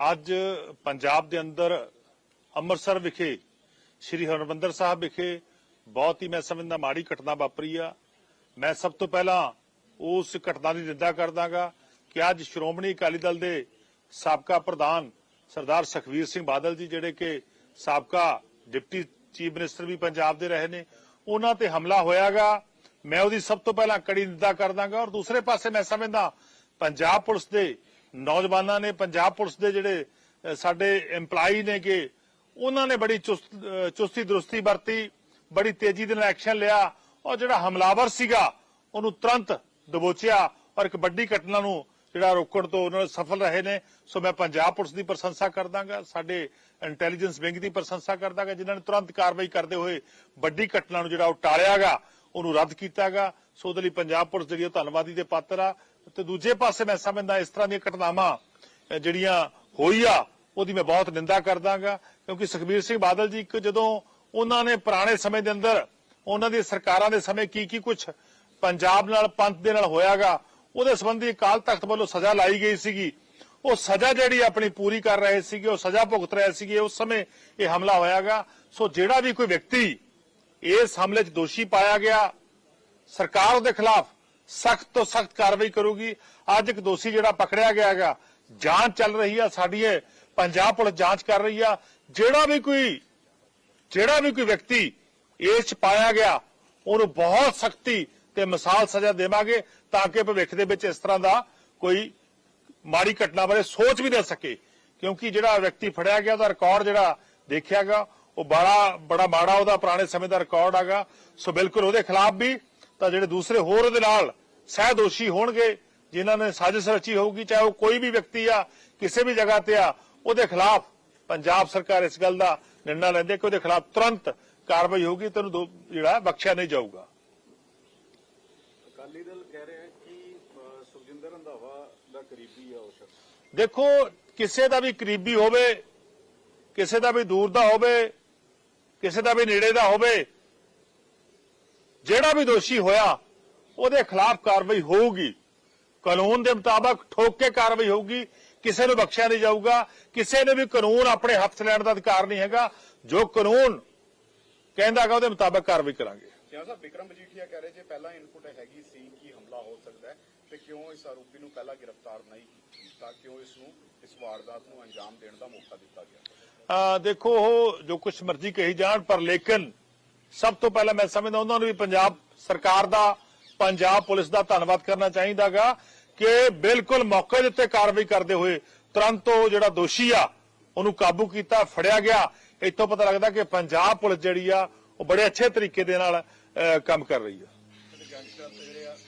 ਅੱਜ ਪੰਜਾਬ ਦੇ ਅੰਦਰ ਅੰਮ੍ਰਿਤਸਰ ਵਿਖੇ ਸ੍ਰੀ ਹਰਿਮੰਦਰ ਸਾਹਿਬ ਵਿਖੇ ਬਹੁਤ ਹੀ ਮੈਂ ਸਮਝਦਾ ਮਾੜੀ ਘਟਨਾ ਵਾਪਰੀ ਆ। ਮੈਂ ਸਭ ਤੋਂ ਪਹਿਲਾਂ ਉਸ ਘਟਨਾ ਦੀ ਨਿੰਦਾ ਕਰਦਾਗਾ ਕਿ ਅੱਜ ਸ਼੍ਰੋਮਣੀ ਅਕਾਲੀ ਦਲ ਦੇ ਸਾਬਕਾ ਪ੍ਰਧਾਨ ਸਰਦਾਰ ਸੁਖਵੀਰ ਸਿੰਘ ਬਾਦਲ ਜੀ ਜਿਹੜੇ ਕਿ ਸਾਬਕਾ ਡਿਪਟੀ ਚੀਫ ਮਿਨਿਸਟਰ ਵੀ ਪੰਜਾਬ ਦੇ ਰਹੇ ਨੇ, ਉਹਨਾਂ ਤੇ ਹਮਲਾ ਹੋਇਆਗਾ। ਮੈਂ ਉਹਦੀ ਸਭ ਤੋਂ ਪਹਿਲਾਂ ਕੜੀ ਨਿੰਦਾ ਕਰਦਾਗਾ ਔਰ ਦੂਸਰੇ ਪਾਸੇ ਮੈਂ ਸਮਝਦਾ ਪੰਜਾਬ ਪੁਲਿਸ ਦੇ ਨੌਜਵਾਨਾਂ ਨੇ ਪੰਜਾਬ ਪੁਲਿਸ ਦੇ ਜਿਹੜੇ ਸਾਡੇ EMPLOYE ਨੇ ਕਿ ਉਹਨਾਂ ਨੇ ਬੜੀ ਚੁਸਤੀ ਦਰੁਸਤੀ ਵਰਤੀ, ਬੜੀ ਤੇਜ਼ੀ ਦੇ ਨਾਲ ਐਕਸ਼ਨ ਲਿਆ ਔਰ ਜਿਹੜਾ ਹਮਲਾਵਰ ਸੀਗਾ, ਉਹਨੂੰ ਤੁਰੰਤ ਦਬੋਚਿਆ ਔਰ ਇੱਕ ਵੱਡੀ ਘਟਨਾ ਨੂੰ ਜਿਹੜਾ ਰੋਕਣ ਤੋਂ ਉਹਨਾਂ ਨੇ ਸਫਲ ਰਹੇ ਨੇ। ਸੋ ਮੈਂ ਪੰਜਾਬ ਪੁਲਿਸ ਦੀ ਪ੍ਰਸ਼ੰਸਾ ਕਰਦਾਗਾ, ਸਾਡੇ ਇੰਟੈਲੀਜੈਂਸ ਵਿੰਗ ਦੀ ਪ੍ਰਸ਼ੰਸਾ ਕਰਦਾਗਾ, ਜਿਨ੍ਹਾਂ ਨੇ ਤੁਰੰਤ ਕਾਰਵਾਈ ਕਰਦੇ ਹੋਏ ਵੱਡੀ ਘਟਨਾ ਨੂੰ ਜਿਹੜਾ ਉਹ ਟਾਲਿਆਗਾ, ਉਹਨੂੰ ਰੱਦ ਕੀਤਾਗਾ। ਸੋ ਉਹਦੇ ਲਈ ਪੰਜਾਬ ਪੁਲਿਸ ਜਿਹੜੀ ਉਹ ਧੰਨਵਾਦੀ ਦੇ ਪਾਤਰ ਆ। ਤੇ ਦੂਜੇ ਪਾਸੇ ਮੈਂ ਸਮਝਦਾ ਇਸ ਤਰ੍ਹਾਂ ਦੀਆਂ ਘਟਨਾਵਾਂ ਜਿਹੜੀਆਂ ਹੋਈ ਆ, ਉਹਦੀ ਮੈਂ ਬਹੁਤ ਨਿੰਦਾ ਕਰਦਾਗਾ। ਕਿਉਂਕਿ ਸੁਖਬੀਰ ਸਿੰਘ ਬਾਦਲ ਜੀ ਇੱਕ ਜਦੋਂ ਉਹਨਾਂ ਨੇ ਪੁਰਾਣੇ ਸਮੇਂ ਦੇ ਅੰਦਰ ਉਹਨਾਂ ਦੀ ਸਰਕਾਰਾਂ ਦੇ ਸਮੇਂ ਕੀ ਕੀ ਕੁਝ ਪੰਜਾਬ ਨਾਲ, ਪੰਥ ਦੇ ਨਾਲ ਹੋਇਆਗਾ, ਉਹਦੇ ਸੰਬੰਧੀ ਅਕਾਲ ਤਖਤ ਵੱਲੋਂ ਸਜ਼ਾ ਲਾਈ ਗਈ ਸੀਗੀ। ਉਹ ਸਜ਼ਾ ਜਿਹੜੀ ਆਪਣੀ ਪੂਰੀ ਕਰ ਰਹੇ ਸੀਗੇ, ਉਹ ਸਜ਼ਾ ਭੁਗਤ ਰਹੇ ਸੀਗੇ, ਉਸ ਸਮੇਂ ਇਹ ਹਮਲਾ ਹੋਇਆਗਾ। ਸੋ ਜਿਹੜਾ ਵੀ ਕੋਈ ਵਿਅਕਤੀ ਇਸ ਹਮਲੇ 'ਚ ਦੋਸ਼ੀ ਪਾਇਆ ਗਿਆ, ਸਰਕਾਰ ਦੇ ਖਿਲਾਫ ਸਖਤ ਤੋਂ ਸਖਤ ਕਾਰਵਾਈ ਕਰੂਗੀ। ਅੱਜ ਇੱਕ ਦੋਸ਼ੀ ਜਿਹੜਾ ਪਕੜਿਆ ਗਿਆ ਹੈਗਾ, ਜਾਂਚ ਚੱਲ ਰਹੀ ਆ, ਸਾਡੀ ਇਹ ਪੰਜਾਬ ਪੁਲਿਸ ਜਾਂਚ ਕਰ ਰਹੀ ਆ। ਜਿਹੜਾ ਵੀ ਕੋਈ, ਜਿਹੜਾ ਵੀ ਕੋਈ ਵਿਅਕਤੀ ਇਸ 'ਚ ਪਾਇਆ ਗਿਆ, ਉਹਨੂੰ ਬਹੁਤ ਸਖਤੀ ਤੇ ਮਿਸਾਲ ਸਜ਼ਾ ਦੇਵਾਂਗੇ ਤਾਂ ਕਿ ਭਵਿੱਖ ਦੇ ਵਿੱਚ ਇਸ ਤਰ੍ਹਾਂ ਦਾ ਕੋਈ ਮਾੜੀ ਘਟਨਾ ਬਾਰੇ ਸੋਚ ਵੀ ਨਾ ਸਕੇ। ਕਿਉਂਕਿ ਜਿਹੜਾ ਵਿਅਕਤੀ ਫੜਿਆ ਗਿਆ, ਉਹਦਾ ਰਿਕਾਰਡ ਜਿਹੜਾ ਦੇਖਿਆ ਗਿਆ ਉਹ ਬੜਾ ਬੜਾ ਮਾੜਾ, ਉਹਦਾ ਪੁਰਾਣੇ ਸਮੇਂ ਦਾ ਰਿਕਾਰਡ ਹੈਗਾ। ਸੋ ਬਿਲਕੁਲ ਉਹਦੇ ਖਿਲਾਫ ਵੀ ਤਾਂ ਜਿਹੜੇ ਦੂਸਰੇ ਹੋਰ ਉਹਦੇ ਨਾਲ ਸਹਿ ਦੋਸ਼ੀ ਹੋਣਗੇ ਜਿਨ੍ਹਾਂ ਨੇ ਸਾਜ਼ਿਸ਼ ਰਚੀ ਹੋਊਗੀ ਚਾਹੇ ਉਹ ਕੋਈ ਵੀ ਵਿਅਕਤੀ ਆ ਕਿਸੇ ਵੀ ਜਗ੍ਹਾ ਤੇ ਆ ਉਹਦੇ ਖਿਲਾਫ ਪੰਜਾਬ ਸਰਕਾਰ ਇਸ ਗੱਲ ਦਾ ਨਿਰਣਾ ਲੈਂਦੇ ਕਿ ਉਹਦੇ ਖਿਲਾਫ ਤੁਰੰਤ ਕਾਰਵਾਈ ਹੋਊਗੀ ਤੇ ਉਹਨੂੰ ਜਿਹੜਾ ਬਖਸ਼ਿਆ ਨਹੀਂ ਜਾਊਗਾ। ਅਕਾਲੀ ਦਲ ਕਹਿ ਰਿਹਾ ਕਿ ਸੁਖਜਿੰਦਰ ਰੰਧਾਵਾ ਦਾ ਕਰੀਬੀ ਆ ਉਹ ਸ਼ਖਸ। ਦੇਖੋ ਕਿਸੇ ਦਾ ਵੀ ਕਰੀਬੀ ਹੋਵੇ ਕਿਸੇ ਦਾ ਵੀ ਦੂਰ ਦਾ ਹੋਵੇ ਕਿਸੇ ਦਾ ਵੀ ਨੇੜੇ ਦਾ ਹੋਵੇ ਜਿਹੜਾ ਵੀ ਦੋਸ਼ੀ ਹੋਇਆ ਉਹਦੇ ਖਿਲਾਫ ਕਾਰਵਾਈ ਹੋਊਗੀ। ਕਾਨੂੰਨ ਦੇ ਮੁਤਾਬਕ ਠੋਕ ਕੇ ਕਾਰਵਾਈ ਹੋਊਗੀ ਕਿਸੇ ਨੂੰ ਬਖਸ਼ਿਆ ਨਹੀਂ ਜਾਊਗਾ ਕਿਸੇ ਨੇ ਵੀ ਕਾਨੂੰਨ ਆਪਣੇ ਹੱਥ ਲੈਣ ਦਾ ਅਧਿਕਾਰ ਨਹੀਂ ਹੈਗਾ। ਜੋ ਕਾਨੂੰਨ ਕਹਿੰਦਾ ਹੈਗਾ ਉਹਦੇ ਮੁਤਾਬਕ ਕਾਰਵਾਈ ਕਰਾਂਗੇ। ਸਾਹਿਬ ਵਿਕਰਮ ਮਜੀਠੀਆ ਕਹਿ ਰਹੇ ਜੇ ਪਹਿਲਾਂ ਇਨਪੁਟ ਹੈਗੀ ਸੀ ਕਿ ਹਮਲਾ ਹੋ ਸਕਦਾ ਹੈ ਤੇ ਕਿਉਂ ਇਸ ਆਰੋਪੀ ਨੂੰ ਪਹਿਲਾਂ ਗ੍ਰਿਫਤਾਰ ਨਹੀਂ ਕੀਤਾ? ਕਿਉਂ ਇਸ ਨੂੰ ਇਸ ਵਾਰਦਾਤ ਨੂੰ ਅੰਜਾਮ ਦੇਣ ਦਾ ਮੌਕਾ ਦਿੱਤਾ ਗਿਆ? ਦੇਖੋ ਉਹ ਜੋ ਕੁਝ ਮਰਜ਼ੀ ਕਹੀ ਜਾਣ ਪਰ ਲੇਕਿਨ ਸਭ ਤੋਂ ਪਹਿਲਾਂ ਮੈਂ ਸਮਝਦਾ ਉਹਨਾਂ ਨੂੰ ਵੀ ਪੰਜਾਬ ਸਰਕਾਰ ਦਾ, ਪੰਜਾਬ ਪੁਲਿਸ ਦਾ ਧੰਨਵਾਦ ਕਰਨਾ ਚਾਹੀਦਾਗਾ ਕਿ ਬਿਲਕੁਲ ਮੌਕੇ ਦੇ ਉੱਤੇ ਕਾਰਵਾਈ ਕਰਦੇ ਹੋਏ ਤੁਰੰਤ ਉਹ ਜਿਹੜਾ ਦੋਸ਼ੀ ਆ, ਉਹਨੂੰ ਕਾਬੂ ਕੀਤਾ, ਫੜਿਆ ਗਿਆ। ਇੱਥੋਂ ਪਤਾ ਲੱਗਦਾ ਕਿ ਪੰਜਾਬ ਪੁਲਿਸ ਜਿਹੜੀ ਆ, ਉਹ ਬੜੇ ਅੱਛੇ ਤਰੀਕੇ ਦੇ ਨਾਲ ਕੰਮ ਕਰ ਰਹੀ ਆ।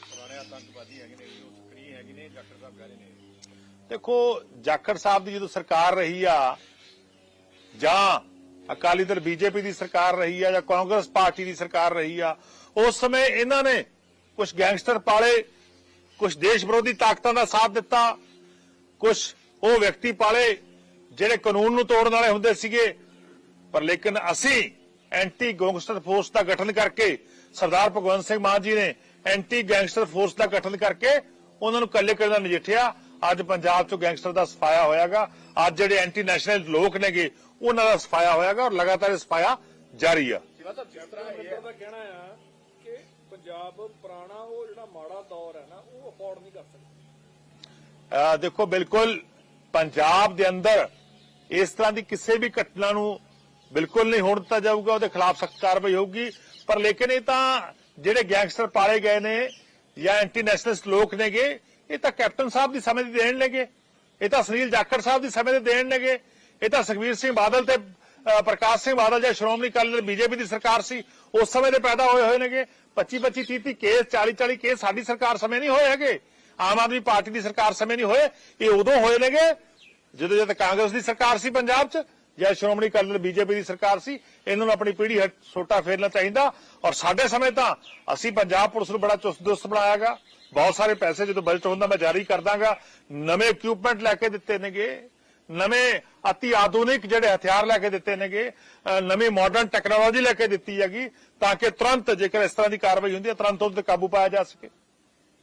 ਪੁਰਾਣੇ ਆਤੰਕਵਾਦੀ ਦੇਖੋ, ਜਾਖੜ ਸਾਹਿਬ ਦੀ ਜਦੋਂ ਸਰਕਾਰ ਰਹੀ ਆ, ਜਾਂ ਅਕਾਲੀ ਦਲ ਬੀਜੇਪੀ ਦੀ ਸਰਕਾਰ ਰਹੀ ਆ ਜਾਂ ਕਾਂਗਰਸ ਪਾਰਟੀ ਦੀ ਸਰਕਾਰ ਰਹੀ ਆ, ਉਸ ਸਮੇਂ ਇਹਨਾਂ ਨੇ ਕੁਝ ਗੈਂਗਸਟਰ ਪਾਲੇ ਕੁਝ ਦੇਸ਼ ਵਿਰੋਧੀ ਤਾਕਤਾਂ ਦਾ ਸਾਥ ਦਿੱਤਾ ਕੁਝ ਉਹ ਵਿਅਕਤੀ ਪਾਲੇ ਜਿਹੜੇ ਕਾਨੂੰਨ ਨੂੰ ਤੋੜਨ ਵਾਲੇ ਹੁੰਦੇ ਸੀਗੇ। ਪਰ ਲੇਕਿਨ ਅਸੀਂ ਐਂਟੀ ਗੈਂਗਸਟਰ ਫੋਰਸ ਦਾ ਗਠਨ ਕਰਕੇ, ਸਰਦਾਰ ਭਗਵੰਤ ਸਿੰਘ ਮਾਨ ਜੀ ਨੇ ਐਂਟੀ ਗੈਂਗਸਟਰ ਫੋਰਸ ਦਾ ਗਠਨ ਕਰਕੇ ਉਹਨਾਂ ਨੂੰ ਕੱਲੇ ਕੱਲੇ ਨਜਿੱਠਿਆ। ਅੱਜ ਪੰਜਾਬ ਚੋਂ ਗੈਂਗਸਟਰ ਦਾ ਸਫਾਇਆ ਹੋਇਆਗਾ। ਅੱਜ ਜਿਹੜੇ ਐਂਟੀ ਨੈਸ਼ਨਲ ਲੋਕ ਨੇਗੇ, ਉਹਨਾਂ ਦਾ ਸਫਾਇਆ ਹੋਇਆਗਾ ਔਰ ਲਗਾਤਾਰ ਇਹ ਸਫਾਇਆ ਜਾਰੀ ਆ। ਸ਼ਿਵਾ ਸਾਹਿਬ ਜਿਸ ਤਰ੍ਹਾਂ ਇਹ ਦਾ ਕਹਿਣਾ ਆ ਕਿ ਪੰਜਾਬ ਪੁਰਾਣਾ ਉਹ ਜਿਹੜਾ ਮਾੜਾ ਦੌਰ ਹੈ ਨਾ ਉਹ ਅਫੋਰਡ ਨਹੀਂ ਕਰ ਸਕਦਾ ਦੇਖੋ, ਬਿਲਕੁਲ ਪੰਜਾਬ ਦੇ ਅੰਦਰ ਇਸ ਤਰ੍ਹਾਂ ਦੀ ਕਿਸੇ ਵੀ ਘਟਨਾ ਨੂੰ ਬਿਲਕੁਲ ਨਹੀਂ ਹੋਣ ਦਿੱਤਾ ਜਾਊਗਾ, ਉਹਦੇ ਖਿਲਾਫ ਸਖਤ ਕਾਰਵਾਈ ਹੋਊਗੀ। ਪਰ ਲੇਕਿਨ ਇਹ ਤਾਂ ਜਿਹੜੇ ਗੈਂਗਸਟਰ ਪਾਲੇ ਗਏ ਨੇ ਜਾਂ ਐਂਟੀ ਨੈਸ਼ਨਲਿਸਟ ਲੋਕ ਨੇਗੇ ਇਹ ਤਾਂ ਕੈਪਟਨ ਸਾਹਿਬ ਦੀ ਸਮੇਂ ਦੀ ਦੇਣ ਨੇਗੇ ਇਹ ਤਾਂ ਸੁਨੀਲ ਜਾਖੜ ਸਾਹਿਬ ਦੀ ਸਮੇਂ ਦੇ ਦੇਣ ਨੇਗੇ ਇਹ ਤਾਂ ਸੁਖਵੀਰ ਸਿੰਘ ਬਾਦਲ ਤੇ ਪ੍ਰਕਾਸ਼ ਸਿੰਘ ਬਾਦਲ ਜਾਂ ਸ਼੍ਰੋਮਣੀ ਅਕਾਲੀ ਦਲ ਬੀਜੇਪੀ ਦੀ ਸਰਕਾਰ ਸੀ, ਉਸ ਸਮੇਂ ਦੇ ਪੈਦਾ ਹੋਏ ਹੋਏ ਨੇਗੇ। 25 25 30 30 ਕੇਸ 40 40 ਕੇਸ ਸਾਡੀ ਸਰਕਾਰ ਸਮੇਂ ਨਹੀਂ ਹੋਏ ਹੈਗੇ। ਆਮ ਆਦਮੀ ਪਾਰਟੀ ਦੀ ਸਰਕਾਰ ਸਮੇਂ ਨਹੀਂ ਹੋਏ। ਇਹ ਉਦੋਂ ਹੋਏ ਨੇਗੇ, ਜਦੋਂ ਜਦ ਕਾਂਗਰਸ ਦੀ ਸਰਕਾਰ ਸੀ ਪੰਜਾਬ 'ਚ। ਜਾਂ ਸ਼੍ਰੋਮਣੀ ਅਕਾਲੀ ਦਲ ਬੀਜੇਪੀ ਦੀ ਸਰਕਾਰ ਸੀ, ਇਹਨਾਂ ਨੂੰ ਆਪਣੀ ਪੀੜ੍ਹੀ ਹਟ ਛੋਟਾ ਫੇਰਨਾ ਚਾਹੀਦਾ। ਔਰ ਸਾਡੇ ਸਮੇਂ ਤਾਂ ਅਸੀਂ ਪੰਜਾਬ ਪੁਲਿਸ ਨੂੰ ਬੜਾ ਚੁਸਤ ਦੁਸਤ ਬਣਾਇਆਗਾ। ਬਹੁਤ ਸਾਰੇ ਪੈਸੇ ਜਦੋਂ ਬਜਟ ਹੁੰਦਾ ਮੈਂ ਜਾਰੀ ਕਰ ਦਾਂਗਾ। ਨਵੇਂ ਇਕਵਿਪਮੈਂਟ ਲੈ ਕੇ ਦਿੱਤੇ ਨੇਗੇ। ਨਵੇਂ ਅਤੀ ਆਧੁਨਿਕ ਜਿਹੜੇ ਹਥਿਆਰ ਲੈ ਕੇ ਦਿੱਤੇ ਨੇਗੇ। ਨਵੀਂ ਮਾਡਰਨ ਟੈਕਨੋਲੋਜੀ ਲੈ ਕੇ ਦਿੱਤੀ ਹੈਗੀ ਤਾਂ ਕਿ ਤੁਰੰਤ ਜੇਕਰ ਇਸ ਤਰ੍ਹਾਂ ਦੀ ਕਾਰਵਾਈ ਹੁੰਦੀ ਹੈ, ਤੁਰੰਤ ਉਹਦੇ ਤੇ ਕਾਬੂ ਪਾਇਆ ਜਾ ਸਕੇ।